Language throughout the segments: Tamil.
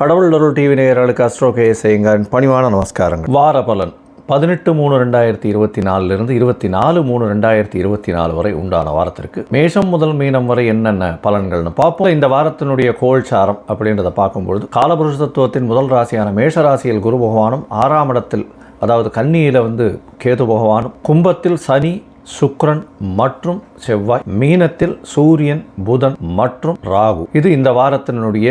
கடவுள் அருள் டிவி நேயர்களுக்கு அஸ்ட்ரோ கே பணிவான நமஸ்காரங்கள். வார பலன். பதினெட்டு மூணு ரெண்டாயிரத்தி இருபத்தி நாலுலேருந்து இருபத்தி நாலு மூணு ரெண்டாயிரத்தி இருபத்தி நாலு வரை உண்டான வாரத்திற்கு. மேஷம் முதல் மீனம் வரை என்னென்ன பலன்கள்னு பார்ப்போம். இந்த வாரத்தினுடைய கோல்சாரம் அப்படின்றத பார்க்கும்பொழுது காலபுருஷ தத்துவத்தின் முதல் ராசியான மேஷ ராசியில் குரு பகவானும் ஆறாம் இடத்தில் அதாவது கன்னியில் வந்து கேது பகவானும் கும்பத்தில் சனி சுக்ரன் மற்றும் செவ்வாய் மீனத்தில் சூரியன் புதன் மற்றும் ராகு. இது இந்த வாரத்தினுடைய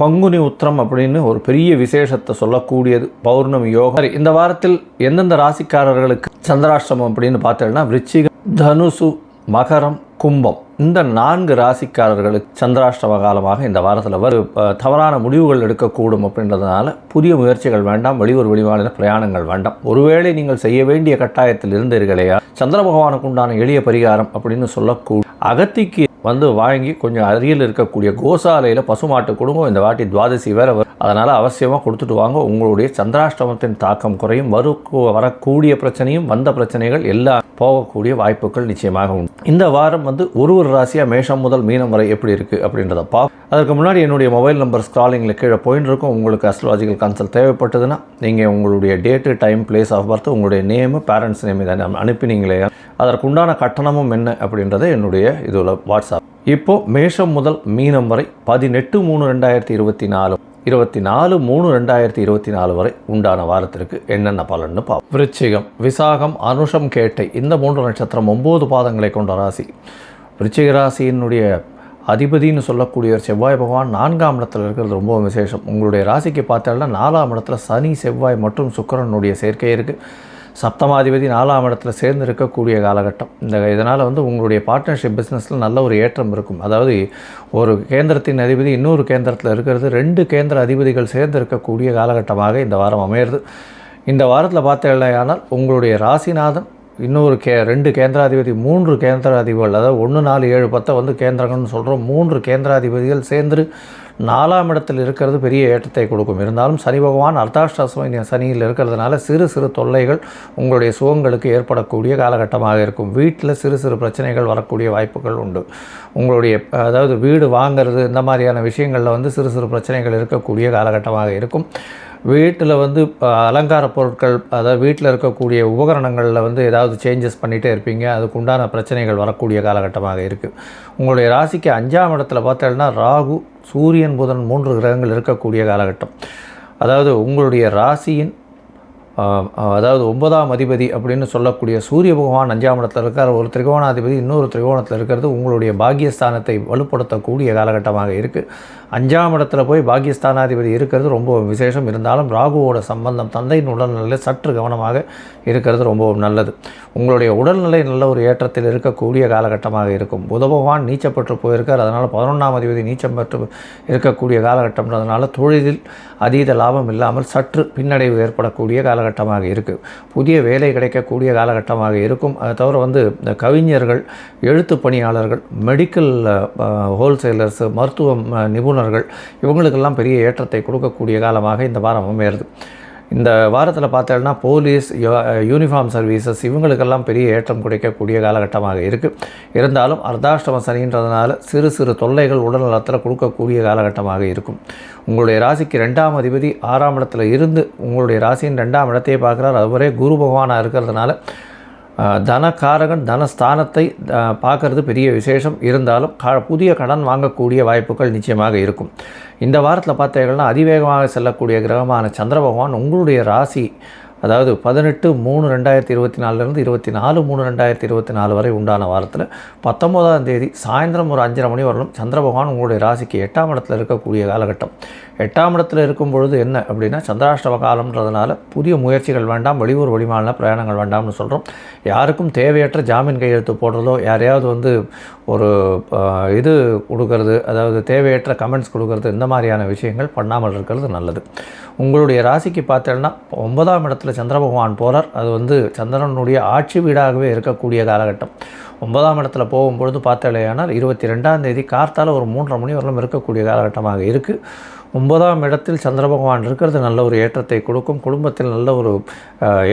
பங்குனி உத்திரம் அப்படின்னு ஒரு பெரிய விசேஷத்தை சொல்லக்கூடியது. பௌர்ணமி யோகம். இந்த வாரத்தில் எந்தெந்த ராசிக்காரர்களுக்கு சந்திராஷ்டிரமம் அப்படின்னு பார்த்தேன்னா விருச்சிகம் தனுசு மகரம் கும்பம். இந்த நான்கு ராசிக்காரர்களுக்கு சந்திராஷ்டம காலமாக இந்த வாரத்தில் வரும். தவறான முடிவுகள் எடுக்கக்கூடும் அப்படின்றதுனால புதிய முயற்சிகள் வேண்டாம் வெளியூர் வெளிமாநில பிரயாணங்கள் வேண்டாம். ஒருவேளை நீங்கள் செய்ய வேண்டிய கட்டாயத்தில் இருந்தீர்களையா சந்திர பகவானுக்கு உண்டான எளிய பரிகாரம் அப்படின்னு சொல்லக்கூடிய அகத்திக்கு வந்து வாங்கி கொஞ்சம் அருகில் இருக்கக்கூடிய கோசாலையில் பசுமாட்டு குடும்பம் இந்த வாட்டி துவாதசி வேற வரும். அதனால் அவசியமாக கொடுத்துட்டு வாங்க. உங்களுடைய சந்திராஷ்டமத்தின் தாக்கம் குறையும். வரு வரக்கூடிய பிரச்சனையும் வந்த பிரச்சனைகள் எல்லாம் போகக்கூடிய வாய்ப்புகள் நிச்சயமாக உண்டு. இந்த வாரம் வந்து ஒரு ஒரு ராசியாக மேஷம் முதல் மீனம் வரை எப்படி இருக்குது அப்படின்றத பா அதற்கு முன்னாடி என்னுடைய மொபைல் நம்பர் ஸ்க்ராலிங்கில் கீழே போயின்னு இருக்கும் உங்களுக்கு அஸ்ட்ராலஜிக்கல் கன்சல்ட் தேவைப்பட்டதுன்னா நீங்கள் உங்களுடைய date time place of birth உங்களுடைய நேமு பேரண்ட்ஸ் நேம் இதை அனுப்பினீங்களே. அதற்குண்டான கட்டணமும் என்ன அப்படின்றத என்னுடைய இதில் வாட்ஸ்அப் இப்போது மேஷம் முதல் மீனம் வரை பதினெட்டு மூணு ரெண்டாயிரத்தி இருபத்தி நாலு இருபத்தி நாலு மூணு ரெண்டாயிரத்தி இருபத்தி நாலு வரை உண்டான வாரத்திற்கு என்னென்ன பலன்னு பார்ப்போம் விருச்சிகம் விசாகம் அனுஷம் கேட்டை இந்த மூன்று நட்சத்திரம் ஒம்பது பாதங்களை கொண்ட ராசி. விருச்சிக ராசியினுடைய அதிபதின்னு சொல்லக்கூடிய ஒரு செவ்வாய் பகவான் நான்காம் இடத்துல இருக்கிறது ரொம்ப விசேஷம். உங்களுடைய ராசிக்கு பார்த்தாலும் நாலாம் இடத்துல சனி செவ்வாய் மற்றும் சுக்கரனுடைய சேர்க்கை இருக்குது சப்தமாதிபதி நாலாம் இடத்துல சேர்ந்து இருக்கக்கூடிய காலகட்டம். இந்த இதனால் வந்து உங்களுடைய பார்ட்னர்ஷிப் பிஸ்னஸில் நல்ல ஒரு ஏற்றம் இருக்கும். அதாவது ஒரு கேந்திரத்தின் அதிபதி இன்னொரு கேந்திரத்தில் இருக்கிறது. ரெண்டு கேந்திர அதிபதிகள் சேர்ந்து இருக்கக்கூடிய காலகட்டமாக இந்த வாரம் அமையிறது. இந்த வாரத்தில் பார்த்தேனால் உங்களுடைய ராசிநாதன் இன்னொரு கே ரெண்டு கேந்திராதிபதி மூன்று கேந்திராதிபதிகள் அதாவது ஒன்று நாலு ஏழு பத்தை வந்து கேந்திரங்கள்னு சொல்கிறோம் மூன்று கேந்திராதிபதிகள் சேர்ந்து நாலாம் இடத்தில் இருக்கிறது பெரிய ஏற்றத்தை கொடுக்கும். இருந்தாலும் சனி பகவான் அர்த்தாஷ்டாசம சனியில் இருக்கிறதுனால சிறு சிறு தொல்லைகள் உங்களுடைய சுகங்களுக்கு ஏற்படக்கூடிய காலகட்டமாக இருக்கும். வீட்டில் சிறு சிறு பிரச்சனைகள் வரக்கூடிய வாய்ப்புகள் உண்டு. உங்களுடைய அதாவது வீடு வாங்கிறது இந்த மாதிரியான விஷயங்களில் வந்து சிறு சிறு பிரச்சனைகள் இருக்கக்கூடிய காலகட்டமாக இருக்கும். வீட்டில் வந்து அலங்கார பொருட்கள் அதாவது வீட்டில் இருக்கக்கூடிய உபகரணங்களில் வந்து ஏதாவது சேஞ்சஸ் பண்ணிகிட்டே இருப்பீங்க. அதுக்கு உண்டான பிரச்சனைகள் வரக்கூடிய காலகட்டமாக இருக்குது உங்களுடைய ராசிக்கு அஞ்சாம் இடத்துல பார்த்தீங்கன்னா ராகு சூரியன் புதன் மூன்று கிரகங்கள் இருக்கக்கூடிய காலகட்டம். அதாவது உங்களுடைய ராசியின் அதாவது ஒன்பதாம் அதிபதி அப்படின்னு சொல்லக்கூடிய சூரிய பகவான் அஞ்சாம் இடத்துல இருக்கார். ஒரு திரிகோணாதிபதி இன்னொரு திரிகோணத்தில் இருக்கிறது உங்களுடைய பாக்கியஸ்தானத்தை வலுப்படுத்தக்கூடிய காலகட்டமாக இருக்குது அஞ்சாம் இடத்துல போய் பாக்கியஸ்தானாதிபதி இருக்கிறது ரொம்ப விசேஷம். இருந்தாலும் ராகுவோட சம்பந்தம் தந்தையின் உடல்நிலை சற்று கவனமாக இருக்கிறது ரொம்பவும் நல்லது. உங்களுடைய உடல்நிலை நல்ல ஒரு ஏற்றத்தில் இருக்கக்கூடிய காலகட்டமாக இருக்கும். புத பகவான் நீச்சப்பட்டு போயிருக்கார். அதனால் பதினொன்றாம் அதிபதி நீச்சம் பெற்று இருக்கக்கூடிய காலகட்டம்ன்றதுனால தொழிலில் அதீத லாபம் இல்லாமல் சற்று பின்னடைவு ஏற்படக்கூடிய காலகட்டமாக இருக்குது புதிய வேலை கிடைக்கக்கூடிய காலகட்டமாக இருக்கும். அதை தவிர வந்து இந்த கவிஞர்கள் எழுத்து பணியாளர்கள் மெடிக்கல் ஹோல்சேலர்ஸு மருத்துவ நிபுணர்கள் இவங்களுக்கெல்லாம் பெரிய ஏற்றத்தை கொடுக்கக்கூடிய காலமாக இந்த வாரம் அமையிறது இந்த வாரத்தில் பார்த்தோம்னா போலீஸ் யூனிஃபார்ம் சர்வீசஸ் இவங்களுக்கெல்லாம் பெரிய ஏற்றம் கிடைக்கக்கூடிய காலகட்டமாக இருக்குது இருந்தாலும் அர்த்தாஷ்டம சனின்றதுனால சிறு சிறு தொல்லைகள் உடல்நலத்தில் கொடுக்கக்கூடிய காலகட்டமாக இருக்கும். உங்களுடைய ராசிக்கு ரெண்டாம் அதிபதி ஆறாம் இடத்துல இருந்து உங்களுடைய ராசியின் ரெண்டாம் இடத்தையே பார்க்குறார். அவரே குரு பகவானாக இருக்கிறதுனால தனக்காரகன் தனஸ்தானத்தை பார்க்கறது பெரிய விசேஷம். இருந்தாலும் க புதிய கடன் வாங்கக்கூடிய வாய்ப்புகள் நிச்சயமாக இருக்கும். இந்த வாரத்தில் பார்த்தீங்கன்னா அதிவேகமாக செல்லக்கூடிய கிரகமான சந்திர பகவான் உங்களுடைய ராசி அதாவது பதினெட்டு மூணு ரெண்டாயிரத்தி இருபத்தி நாலுலேருந்து இருபத்தி நாலு மூணு ரெண்டாயிரத்தி இருபத்தி நாலு வரை உண்டான வாரத்தில் பத்தொம்போதாம் தேதி சாயந்தரம் ஒரு அஞ்சரை மணி வரலும் சந்திர பகவான் உங்களுடைய ராசிக்கு எட்டாம் இடத்துல இருக்கக்கூடிய காலகட்டம். எட்டாம் இடத்துல இருக்கும் பொழுது என்ன அப்படின்னா சந்திராஷ்டம காலம்ன்றதுனால புதிய முயற்சிகள் வேண்டாம் வெளியூர் வெளிமாநில பிரயாணங்கள் வேண்டாம்னு சொல்கிறோம் யாருக்கும் தேவையற்ற ஜாமீன் கையெழுத்து போடுறதோ யாரையாவது வந்து ஒரு இது கொடுக்கறது அதாவது தேவையற்ற கமெண்ட்ஸ் கொடுக்கறது இந்த மாதிரியான விஷயங்கள் பண்ணாமல் இருக்கிறது நல்லது. உங்களுடைய ராசிக்கு பார்த்தேன்னா ஒன்பதாம் இடத்துல சந்திர பகவான் போகிறார் அது வந்து சந்திரனுடைய ஆட்சி வீடாகவே இருக்கக்கூடிய காலகட்டம். ஒன்பதாம் இடத்துல போகும்பொழுது பார்த்தாலேயானால் இருபத்தி ரெண்டாம் தேதி கார்த்தால் ஒரு மூன்றரை மணி வரலும் இருக்கக்கூடிய காலகட்டமாக இருக்குது ஒன்பதாம் இடத்தில் சந்திர பகவான் இருக்கிறது நல்ல ஒரு ஏற்றத்தை கொடுக்கும். குடும்பத்தில் நல்ல ஒரு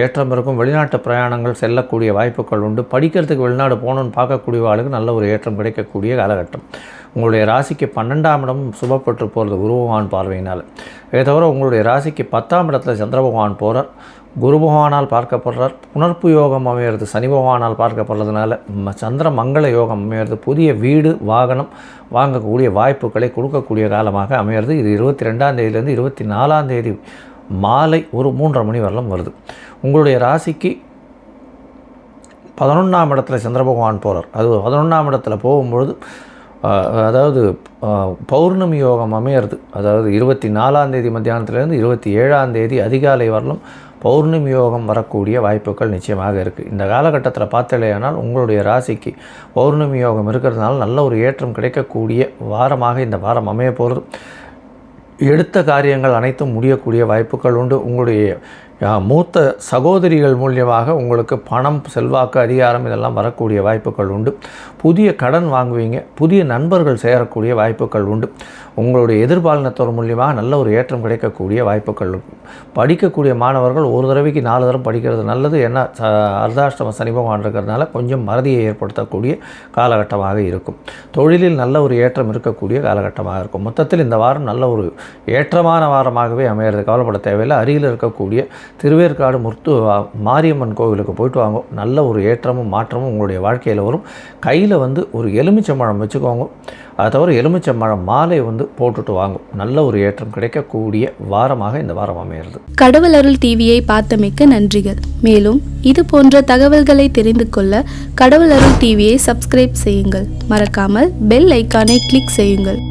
ஏற்றம் இருக்கும். வெளிநாட்டு பிரயாணங்கள் செல்லக்கூடிய வாய்ப்புகள் உண்டு. படிக்கிறதுக்கு வெளிநாடு போகணுன்னு பார்க்கக்கூடிய ஆளுக்கு நல்ல ஒரு ஏற்றம் கிடைக்கக்கூடிய காலகட்டம். உங்களுடைய ராசிக்கு பன்னெண்டாம் இடம் சுபப்பட்டு போகிறது குரு பகவான் பார்வையினால். இதை தவிர உங்களுடைய ராசிக்கு பத்தாம் இடத்துல சந்திர பகவான் போகிறார் குரு பகவானால் பார்க்கப்படுறார். புனர்ப்பு யோகம் அமையிறது சனி பகவானால் பார்க்கப்படுறதுனால சந்திர மங்கள யோகம் அமையிறது புதிய வீடு வாகனம் வாங்கக்கூடிய வாய்ப்புகளை கொடுக்கக்கூடிய காலமாக அமையிறது. இது இருபத்தி ரெண்டாம் தேதியிலேருந்து இருபத்தி நாலாம் தேதி மாலை ஒரு மூன்றரை மணி வரலும் வருது. உங்களுடைய ராசிக்கு பதினொன்றாம் இடத்துல சந்திர பகவான் போகிறார் அது பதினொன்றாம் இடத்துல போகும்பொழுது அதாவது பௌர்ணமி யோகம் அமையிறது. அதாவது இருபத்தி நாலாம் தேதி மத்தியானத்துலேருந்து இருபத்தி ஏழாம் தேதி அதிகாலை வரலும் பௌர்ணமி யோகம் வரக்கூடிய வாய்ப்புகள் நிச்சயமாக இருக்குது இந்த காலகட்டத்தில் பார்த்தலையானால் உங்களுடைய ராசிக்கு பௌர்ணமி யோகம் இருக்கிறதுனால நல்ல ஒரு ஏற்றம் கிடைக்கக்கூடிய வாரமாக இந்த வாரம் அமைய போகிறது எடுத்த காரியங்கள் அனைத்தும் முடியக்கூடிய வாய்ப்புகள் உண்டு. உங்களுடைய மூத்த சகோதரிகள் மூலியமாக உங்களுக்கு பணம் செல்வாக்கு அதிகாரம் இதெல்லாம் வரக்கூடிய வாய்ப்புகள் உண்டு. புதிய கடன் வாங்குவீங்க. புதிய நண்பர்கள் சேரக்கூடிய வாய்ப்புகள் உண்டு. உங்களுடைய எதிர்பாலினத்தோர் மூலியமாக நல்ல ஒரு ஏற்றம் கிடைக்கக்கூடிய வாய்ப்புகள் இருக்கும் படிக்கக்கூடிய மாணவர்கள் ஒரு தடவைக்கு நாலு தரம் படிக்கிறது நல்லது. ஏன்னா அர்தாஷ்டம அர்த்தாஷ்டம சனி பகவான் இருக்கிறதுனால கொஞ்சம் மறதியை ஏற்படுத்தக்கூடிய காலகட்டமாக இருக்கும். தொழிலில் நல்ல ஒரு ஏற்றம் இருக்கக்கூடிய காலகட்டமாக இருக்கும். மொத்தத்தில் இந்த வாரம் நல்ல ஒரு ஏற்றமான வாரமாகவே அமையிறது. கவலைப்பட தேவையில்லை. அருகில் இருக்கக்கூடிய திருவேற்காடு முத்து மாரியம்மன் கோவிலுக்கு போயிட்டு வாங்க. நல்ல ஒரு ஏற்றமும் மாற்றமும் உங்களுடைய வாழ்க்கையில் வரும். கையில் வந்து ஒரு எலுமிச்சம்பழம் வச்சுக்கோங்க. அதை தவிர எலுமிச்சம்பழம் மாலை வந்து போட்டுட்டு வாங்க. நல்ல ஒரு ஏற்றம் கிடைக்கக்கூடிய வாரமாக இந்த வாரம் அமையிறது. கடவுள் அருள் டிவியை பார்த்தமைக்க நன்றிகள். மேலும் இது போன்ற தகவல்களை தெரிந்து கொள்ள கடவுள் அருள் டிவியை சப்ஸ்கிரைப் செய்யுங்கள். மறக்காமல் பெல் ஐக்கானை கிளிக் செய்யுங்கள்.